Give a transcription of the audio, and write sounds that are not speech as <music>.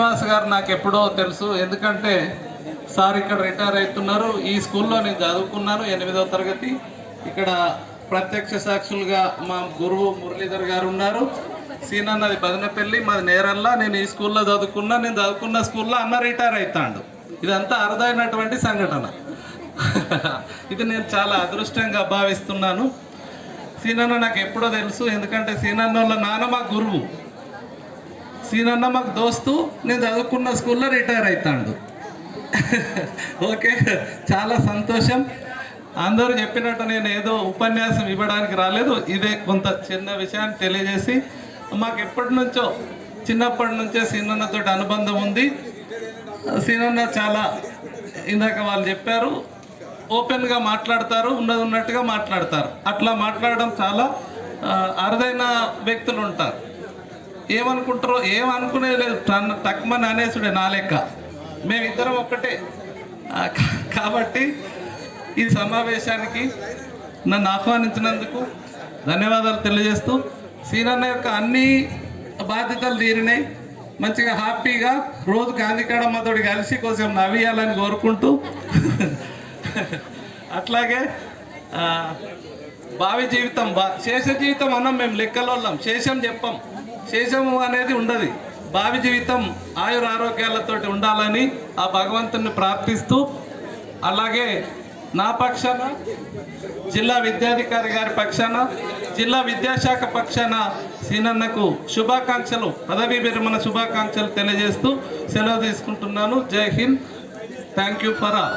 శ్రీనివాస్ గారు నాకు ఎప్పుడో తెలుసు. ఎందుకంటే సార్ ఇక్కడ రిటైర్ అవుతున్నారు. ఈ స్కూల్లో నేను చదువుకున్నాను ఎనిమిదవ తరగతి. ఇక్కడ ప్రత్యక్ష సాక్షులుగా మా గురువు మురళీధర్ గారు ఉన్నారు. సీనన్నది బదనపల్లి మాది నేరల్లా నేను ఈ స్కూల్లో చదువుకున్నా నేను చదువుకున్న స్కూల్లో అన్న రిటైర్ అవుతాడు. ఇదంతా అరుదైనటువంటి సంఘటన. <laughs> ఇది నేను చాలా అదృష్టంగా భావిస్తున్నాను. సీనన్న నాకు ఎప్పుడో తెలుసు. ఎందుకంటే సీనన్న వాళ్ళ నాన్న మా గురువు. సీనన్న మాకు దోస్తు నేను చదువుకున్న స్కూల్లో రిటైర్ అవుతాడు <laughs> ఓకే చాలా సంతోషం. అందరూ చెప్పినట్టు నేను ఏదో ఉపన్యాసం ఇవ్వడానికి రాలేదు. ఇదే కొంత చిన్న విషయాన్ని తెలియజేసి మాకు ఎప్పటి నుంచో చిన్నప్పటి నుంచే సీనన్నతో అనుబంధం ఉంది. సీనన్న చాలా ఇందాక వాళ్ళు చెప్పారు ఓపెన్గా మాట్లాడతారు ఉన్నది ఉన్నట్టుగా మాట్లాడతారు. అట్లా మాట్లాడడం చాలా అరుదైన వ్యక్తులు ఉంటారు. ఏమనుకుంటారో ఏమనుకునేది లేదు. తన తక్కువని అనేసుడే నా లెక్క. మేమిద్దరం ఒక్కటే. కా- కాబట్టి ఈ సమావేశానికి నన్ను ఆహ్వానించినందుకు ధన్యవాదాలు తెలియజేస్తూ సీనన్న యొక్క అన్ని బాధ్యతలు తీరినాయి మంచిగా హ్యాపీగా రోజు గాంధీకాడమ్మతోటి కలిసి కోసం నవ్వియాలని కోరుకుంటూ అట్లాగే భావి జీవితం బా శేష జీవితం అన్నాం మేము లెక్కలోళ్ళం. శేషం చెప్పాం. చేసాము అనేది ఉండదు. భావి జీవితం ఆయుర ఆరోగ్యాలతో ఉండాలని ఆ భగవంతుని ప్రార్థిస్తూ అలాగే నా పక్షాన జిల్లా విద్యాధికారి గారి పక్షాన జిల్లా విద్యాశాఖ పక్షాన సీనన్నకు శుభాకాంక్షలు పదవీ విరమణ శుభాకాంక్షలు తెలియజేస్తూ సెలవు తీసుకుంటున్నాను. Jai Hind. Thank you for all.